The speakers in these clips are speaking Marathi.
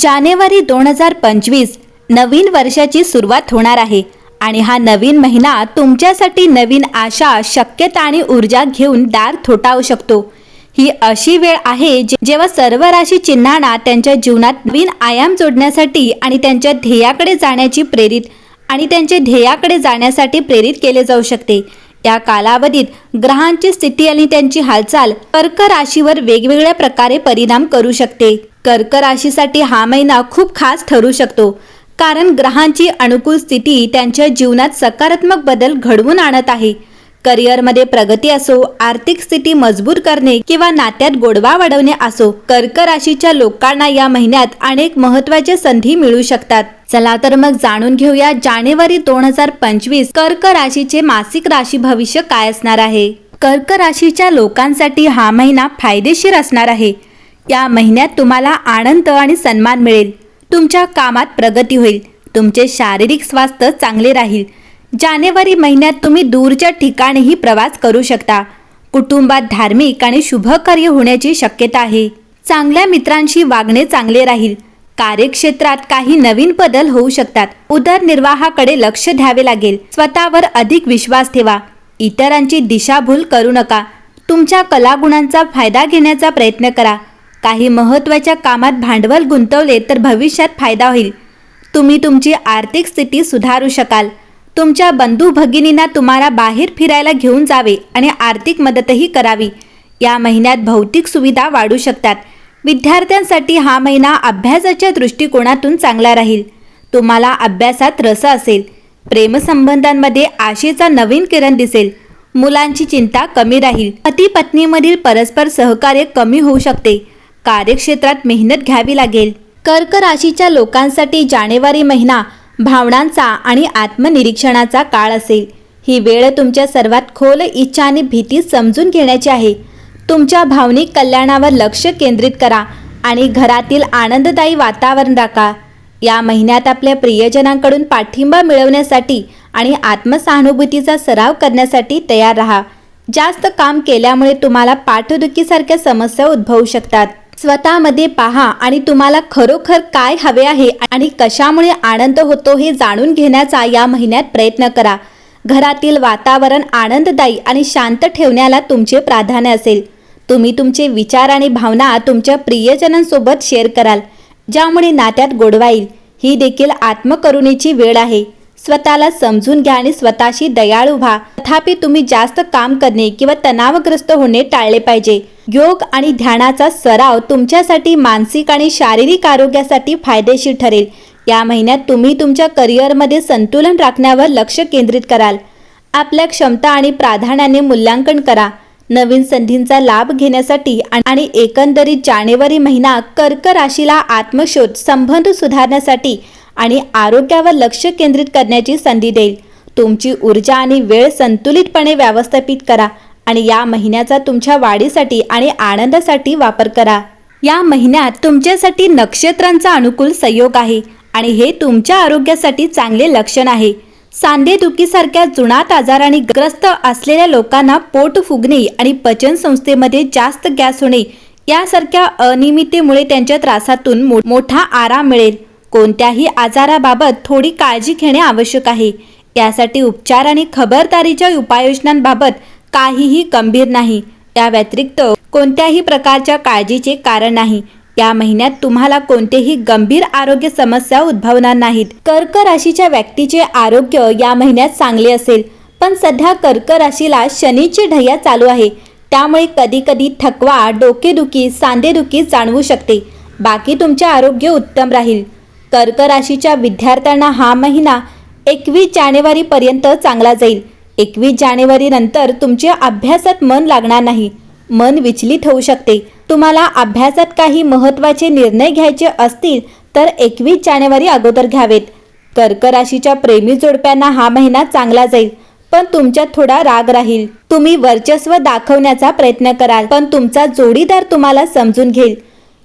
जानेवारी दोन हजार पंचवीस नवीन वर्षाची सुरुवात होणार आहे. आणि हा नवीन महिना तुमच्यासाठी नवीन आशा शक्यता आणि ऊर्जा घेऊन दार थोटावू शकतो. ही अशी वेळ आहे जे- जेव्हा सर्व राशी चिन्हांना त्यांच्या जीवनात नवीन आयाम जोडण्यासाठी आणि त्यांच्या ध्येयाकडे जाण्याची प्रेरित आणि त्यांचे ध्येयाकडे जाण्यासाठी प्रेरित केले जाऊ शकते. या कालावधीत ग्रहांची स्थिती आणि त्यांची हालचाल कर्क राशीवर वेगवेगळ्या प्रकारे परिणाम करू शकते. कर्क राशीसाठी हा महिना खूप खास ठरू शकतो. कारण ग्रहांची अनुकूल स्थिती त्यांच्या जीवनात सकारात्मक बदल घडवून आणत आहे. करिअरमध्ये प्रगती असो आर्थिक स्थिती मजबूत करणे किंवा नात्यात गोडवा वाढवणे असो कर्क राशीच्या लोकांना या महिन्यात अनेक महत्त्वाच्या संधी मिळू शकतात. चला तर मग जाणून घेऊया जानेवारी दोन हजार पंचवीस कर्क राशीचे मासिक राशी भविष्य काय असणार आहे. कर्क राशीच्या लोकांसाठी हा महिना फायदेशीर असणार आहे. या महिन्यात तुम्हाला आनंद आणि सन्मान मिळेल. तुमच्या कामात प्रगती होईल. तुमचे शारीरिक स्वास्थ्य चांगले राहील. जानेवारी महिन्यात तुम्ही दूरच्या ठिकाणीही प्रवास करू शकता. कुटुंबात धार्मिक आणि शुभ कार्य होण्याची शक्यता आहे. चांगल्या मित्रांशी वागणे चांगले राहील. कार्यक्षेत्रात काही नवीन बदल होऊ शकतात. उदरनिर्वाहाकडे लक्ष द्यावे लागेल. स्वतःवर अधिक विश्वास ठेवा. इतरांची दिशाभूल करू नका. तुमच्या कलागुणांचा फायदा घेण्याचा प्रयत्न करा. काही महत्त्वाच्या कामात भांडवल गुंतवले तर भविष्यात फायदा होईल. तुम्ही तुमची आर्थिक स्थिती सुधारू शकाल. तुमच्या बंधू भगिनींना तुम्हाला बाहेर फिरायला घेऊन जावे आणि आर्थिक मदतही करावी. या महिन्यात भौतिक सुविधा वाढू शकतात. विद्यार्थ्यांसाठी हा महिना अभ्यासाच्या दृष्टिकोनातून चांगला राहील. तुम्हाला अभ्यासात रस असेल. प्रेमसंबंधांमध्ये आशेचा नवीन किरण दिसेल. मुलांची चिंता कमी राहील. पती पत्नीमधील परस्पर सहकार्य कमी होऊ शकते. कार्यक्षेत्रात मेहनत घ्यावी लागेल. कर्क राशीच्या लोकांसाठी जानेवारी महिना भावनांचा आणि आत्मनिरीक्षणाचा काळ असेल. ही वेळ तुमच्या सर्वात खोल इच्छा आणि भीती समजून घेण्याची आहे. तुमच्या भावनिक कल्याणावर लक्ष केंद्रित करा आणि घरातील आनंददायी वातावरण राखा. या महिन्यात आपल्या प्रियजनांकडून पाठिंबा मिळवण्यासाठी आणि आत्मसहानुभूतीचा सराव करण्यासाठी तयार राहा. जास्त काम केल्यामुळे तुम्हाला पाठदुखीसारख्या समस्या उद्भवू शकतात. स्वतःमध्ये पहा आणि तुम्हाला खरोखर काय हवे आहे आणि कशामुळे आनंद होतो हे जाणून घेण्याचा या महिन्यात प्रयत्न करा. घरातील वातावरण आनंददायी आणि शांत ठेवण्याला तुमचे प्राधान्य असेल. तुम्ही तुमचे विचार आणि भावना तुमच्या प्रियजनांसोबत शेअर कराल ज्यामुळे नात्यात गोडवा येईल ही देखील आत्मकरुणीची वेळ आहे. स्वतःला समजून घ्या आणि स्वतःशी दयाळू व्हा. तथापि तुम्ही जास्त काम करणे किंवा तणावग्रस्त होणे टाळले पाहिजे. योग आणि ध्यानाचा सराव तुमच्यासाठी मानसिक आणि शारीरिक आरोग्यासाठी फायदेशीर ठरेल. या महिन्यात तुम्ही तुमच्या करिअरमध्ये संतुलन राखण्यावर लक्ष केंद्रित कराल. आपल्या क्षमता आणि प्राधान्याने मूल्यांकन करा. नवीन संधींचा लाभ घेण्यासाठी आणि एकंदरीत जानेवारी महिना कर्क राशीला आत्मशोध संबंध सुधारण्यासाठी आणि आरोग्यावर लक्ष केंद्रित करण्याची संधी देईल. तुमची ऊर्जा आणि वेळ संतुलितपणे व्यवस्थापित करा. आणि या महिन्याचा तुमच्या वाढीसाठी आणि आनंदासाठी वापर करा. या महिन्यात तुमच्यासाठी नक्षत्रांचा अनुकूल संयोग आहे आणि हे तुमच्या आरोग्यासाठी चांगले लक्षण आहे. सांधेदुखीसारख्या जुनाट आजाराने ग्रस्त असलेल्या लोकांना पोट फुगणे आणि पचन संस्थेमध्ये जास्त गॅस होणे यासारख्या अनियमितेमुळे त्यांच्या त्रासातून मो- मोठा आराम मिळेल. कोणत्याही आजाराबाबत थोडी काळजी घेणे आवश्यक आहे. यासाठी उपचार आणि खबरदारीच्या उपाययोजनांबाबत काहीही गंभीर नाही. या व्यतिरिक्त कोणत्याही प्रकारच्या काळजीचे कारण नाही. या महिन्यात तुम्हाला कोणतेही गंभीर आरोग्य समस्या उद्भवणार नाहीत. कर्क राशीच्या व्यक्तीचे आरोग्य या महिन्यात चांगले असेल. पण सध्या कर्क राशीला शनीची ढैया चालू आहे. त्यामुळे कधी कधी थकवा डोकेदुखी सांधेदुखी जाणवू शकते. बाकी तुमचे आरोग्य उत्तम राहील. कर्क राशीच्या विद्यार्थ्यांना हा महिना एकवीस जानेवारीपर्यंत चांगला जाईल. एकवीस जानेवारी नंतर तुमच्या अभ्यासात मन लागणार नाही. मन विचलित होऊ शकते. तुम्हाला अभ्यासात काही महत्त्वाचे निर्णय घ्यायचे असतील तर एकवीस जानेवारी अगोदर घ्यावेत. कर्क राशीच्या प्रेमी जोडप्यांना हा महिना चांगला जाईल पण तुमच्यात थोडा राग राहील. तुम्ही वर्चस्व दाखवण्याचा प्रयत्न कराल पण तुमचा जोडीदार तुम्हाला समजून घेईल.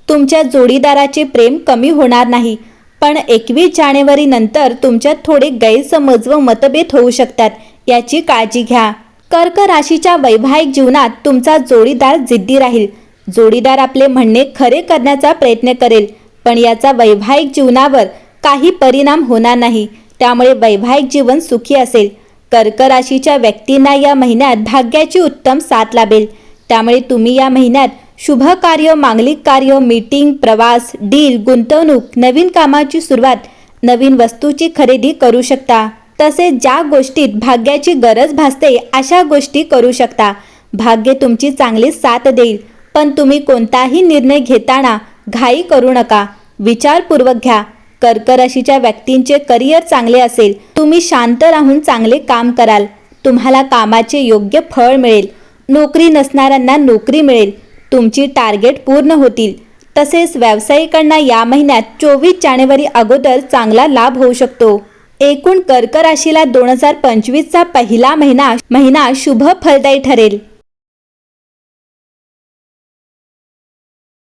तुमच्या जोडीदाराचे प्रेम कमी होणार नाही पण एकवीस जानेवारी नंतर तुमच्यात थोडे गैरसमज व मतभेद होऊ शकतात. याची काळजी घ्या. कर्क राशीच्या वैवाहिक जीवनात तुमचा जोडीदार जिद्दी राहील. जोडीदार आपले म्हणणे खरे करण्याचा प्रयत्न करेल पण याचा वैवाहिक जीवनावर काही परिणाम होणार नाही. त्यामुळे वैवाहिक जीवन सुखी असेल. कर्क राशीच्या व्यक्तींना या महिन्यात भाग्याची उत्तम साथ लाभेल. त्यामुळे तुम्ही या महिन्यात शुभ कार्य मांगलिक कार्य मीटिंग प्रवास डील गुंतवणूक नवीन कामाची सुरुवात नवीन वस्तूची खरेदी करू शकता. तसेच ज्या गोष्टीत भाग्याची गरज भासते अशा गोष्टी करू शकता. भाग्य तुमची चांगली साथ देईल पण तुम्ही कोणताही निर्णय घेताना घाई करू नका. विचारपूर्वक घ्या. कर्कराशीच्या व्यक्तींचे करिअर चांगले असेल तुम्ही शांत राहून चांगले काम कराल. तुम्हाला कामाचे योग्य फळ मिळेल. नोकरी नसणाऱ्यांना नोकरी मिळेल. तुमची टार्गेट पूर्ण होतील. तसेच व्यावसायिकांना या महिन्यात चोवीस जानेवारी अगोदर चांगला लाभ होऊ शकतो. एकूण कर्क राशीला दोन हजार पंचवीसचा पहिला महिना महिना शुभ फलदायी ठरेल.